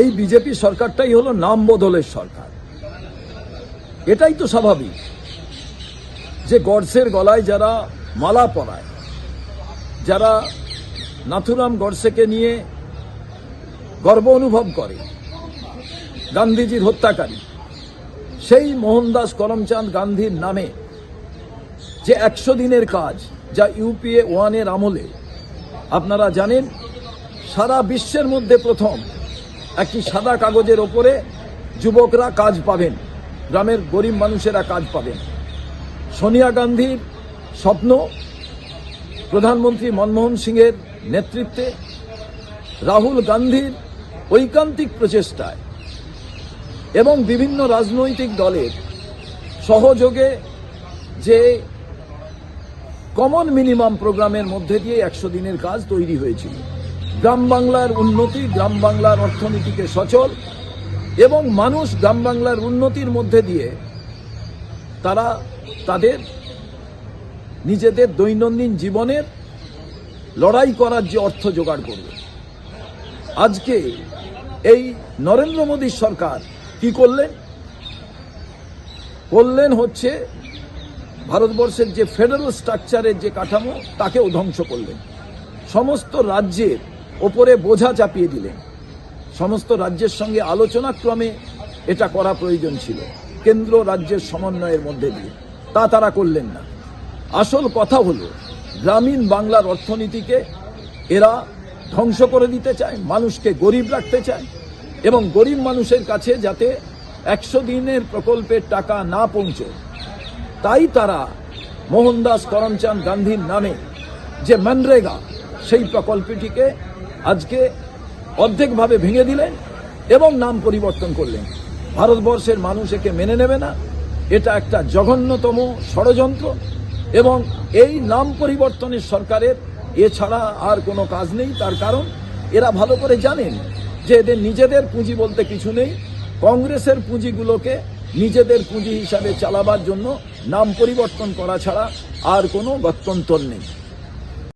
এই বিজেপি সরকারটাই হলো নাম বদলের সরকার। এটাই তো স্বাভাবিক যে গডসের গলায় যারা মালা পরায়, যারা নাথুরাম গডসেকে নিয়ে গর্ব অনুভব করে, গান্ধীজির হত্যাকারী, সেই মোহনদাস করমচাঁদ গান্ধীর নামে যে একশো দিনের কাজ যা ইউপিএ ওয়ানের আমলে, আপনারা জানেন, সারা বিশ্বের মধ্যে প্রথম একটি সাদা কাগজের ওপরে যুবকরা কাজ পাবেন, গ্রামের গরিব মানুষেরা কাজ পাবেন। সোনিয়া গান্ধীর স্বপ্ন, প্রধানমন্ত্রী মনমোহন সিংয়ের নেতৃত্বে, রাহুল গান্ধীর ঐকান্তিক প্রচেষ্টায়, এবং বিভিন্ন রাজনৈতিক দলের সহযোগে যে কমন মিনিমাম প্রোগ্রামের মধ্যে দিয়ে একশো দিনের কাজ তৈরি হয়েছিল। গ্রাম বাংলার উন্নতি, গ্রাম বাংলার অর্থনীতিকে সচল এবং মানুষ গ্রাম বাংলার উন্নতির মধ্যে দিয়ে তারা তাদের নিজেদের দৈনন্দিন জীবনের লড়াই করার যে অর্থ জোগাড় করবে। আজকে এই নরেন্দ্র মোদীর সরকার কি করলেন? করলেন হচ্ছে ভারতবর্ষের যে ফেডারেল স্ট্রাকচারের যে কাঠামো, তাকেও ধ্বংস করলেন। সমস্ত রাজ্যের ওপরে বোঝা চাপিয়ে দিলেন। সমস্ত রাজ্যের সঙ্গে আলোচনাক্রমে এটা করা প্রয়োজন ছিল। কেন্দ্র রাজ্যের সমন্বয়ের মধ্যে দিয়ে। তা তারা করলেন না। আসল কথা হলো, গ্রামীণ বাংলার অর্থনীতিকে এরা ধ্বংস করে দিতে চায়, মানুষকে গরিব রাখতে চায় এবং গরিব মানুষের কাছে যাতে একশো দিনের প্রকল্পের টাকা না পৌঁছে। তাই তারা মোহনদাস করমচাঁদ গান্ধীর নামে যে মনরেগা সেই প্রকল্পটিকে আজকে অর্ধেকভাবে ভেঙে দিলেন এবং নাম পরিবর্তন করলেন। ভারতবর্ষের মানুষ একে মেনে নেবে না। এটা একটা জঘন্যতম ষড়যন্ত্র এবং এই নাম পরিবর্তনের সরকারের এছাড়া আর কোনো কাজ নেই। তার কারণ, এরা ভালো করে জানেন যে এদের নিজেদের পুঁজি বলতে কিছু নেই। কংগ্রেসের পুঁজিগুলোকে নিজেদের পুঁজি হিসাবে চালাবার জন্য নাম পরিবর্তন করা ছাড়া আর কোনো গত্যন্তর নেই।